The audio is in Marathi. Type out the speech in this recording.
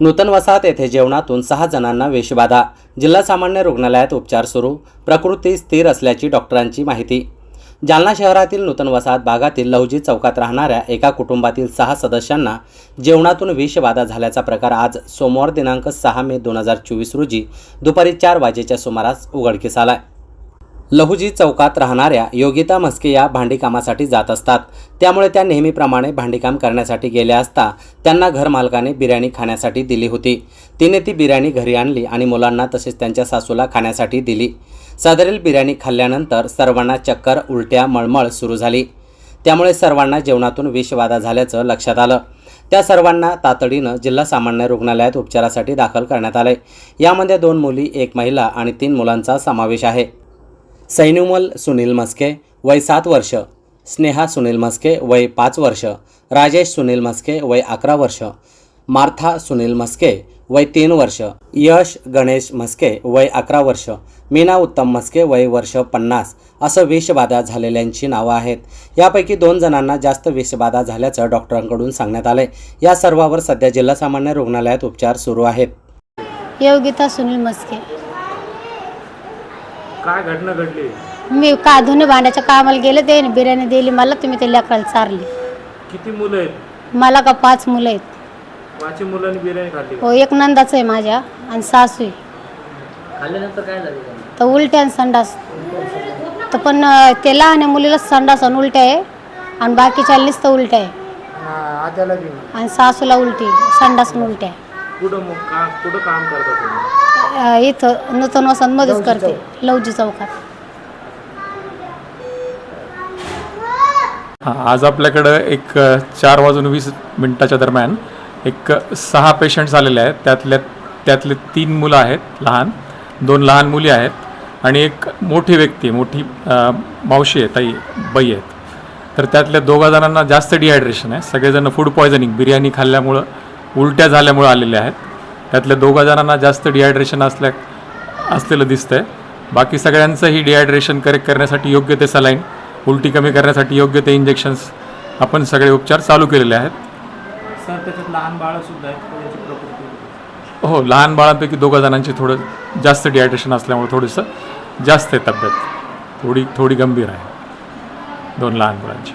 नूतन वसाहत येथे जेवणातून सहा जणांना विषबाधा जिल्हा सामान्य रुग्णालयात उपचार सुरू. प्रकृती स्थिर असल्याची डॉक्टरांची माहिती. जालना शहरातील नूतन वसाहत भागातील लवजी चौकात राहणाऱ्या एका कुटुंबातील सहा सदस्यांना जेवणातून विषबाधा झाल्याचा प्रकार आज सोमवार दिनांक सहा मे दोन हजार चोवीस रोजी दुपारी चार वाजेच्या सुमारास उघडकीस आला आहे लहुजी चौकात राहणाऱ्या योगिता म्हस्के या भांडीकामासाठी जात असतात. त्यामुळे त्या नेहमीप्रमाणे भांडीकाम करण्यासाठी गेल्या असता त्यांना घरमालकाने बिर्याणी खाण्यासाठी दिली होती. तिने ती बिर्याणी घरी आणली आणि मुलांना तसेच त्यांच्या सासूला खाण्यासाठी दिली. सदरील बिर्याणी खाल्ल्यानंतर सर्वांना चक्कर उलट्या मळमळ सुरू झाली. त्यामुळे सर्वांना जेवणातून विषबाधा झाल्याचं लक्षात आलं. त्या सर्वांना तातडीनं जिल्हा सामान्य रुग्णालयात उपचारासाठी दाखल करण्यात आले. यामध्ये दोन मुली एक महिला आणि तीन मुलांचा समावेश आहे. सैनुमल सुनील मस्के वय सात वर्ष. स्नेहा सुनील मस्के वय पाच वर्ष. राजेश सुनील मस्के वय अकरा वर्ष. मार्था सुनील मस्के वय तीन वर्ष. यश गणेश मस्के वय अकरा वर्ष. मीना उत्तम मस्के वय वर्ष पन्नास. असं विषबाधा झालेल्यांची नावं आहेत. यापैकी दोन जणांना जास्त विषबाधा झाल्याचं डॉक्टरांकडून सांगण्यात आले या सर्वावर सध्या जिल्हा सामान्य रुग्णालयात उपचार सुरू आहेत. योगिता सुनील मस्के. काय घटना घडली? मी का धुणे भांड्याच्या कामाला गेले ते बिर्याणी दिली मला तुम्ही ते लेकराला चारली. किती मुलं आहेत? मला का पाच मुलं आहेत? पाचही मुलांनी बिर्याणी खाल्ली हो एक नंदाचं आहे माझ्या आणि सासू आहे. खाल्ल्यानंतर काय झालं तर उलट्या आणि संडास. तर पण अं, ते लहान मुलीला संडास आणि उलट्या आहे. आणि बाकीच्या नुसतं उलट्या आहे. आणि सासूला उलटी संडास आणि उलट्या आहे. कुठं मग का कुठं काम करता तुम्ही? अं, इथं नूतन वसंतमध्येच करते. लवजी चौकात. हां आज आपल्याकडं एक अ, चार वाजून वीस मिनटाच्या दरम्यान एक अ, सहा पेशंट्स आलेले आहेत. त्यातल्या त्यातले तीन मुलं आहेत लहान. दोन लहान मुली आहेत आणि एक मोठी व्यक्ती मोठी अ, मावशी आहे ताई बाई आहेत. तर त्यातल्या दोघा जणांना जास्त डिहायड्रेशन आहे. सगळेजण फूड पॉयझनिंग बिर्याणी खाल्ल्यामुळं उलट्या झाल्यामुळं आलेले आहेत. त्यातल्या दोघा जणांना जास्त डिहायड्रेशन असल्या असलेलं दिसतंय. बाकी सगळ्यांचं ही डिहायड्रेशन करेक्ट करण्यासाठी योग्य ते सलाईन उलटी कमी करण्यासाठी योग्य ते इंजेक्शन्स आपण सगळे उपचार चालू केलेले आहेत. सर त्याच्यात लहान आहेत हो लहान बाळांपैकी दोघा जणांची थोडं जास्त डिहायड्रेशन असल्यामुळे थोडंसं जास्त आहे तब्येत. थोडी थोडी गंभीर आहे. दोन लहान मुलांची.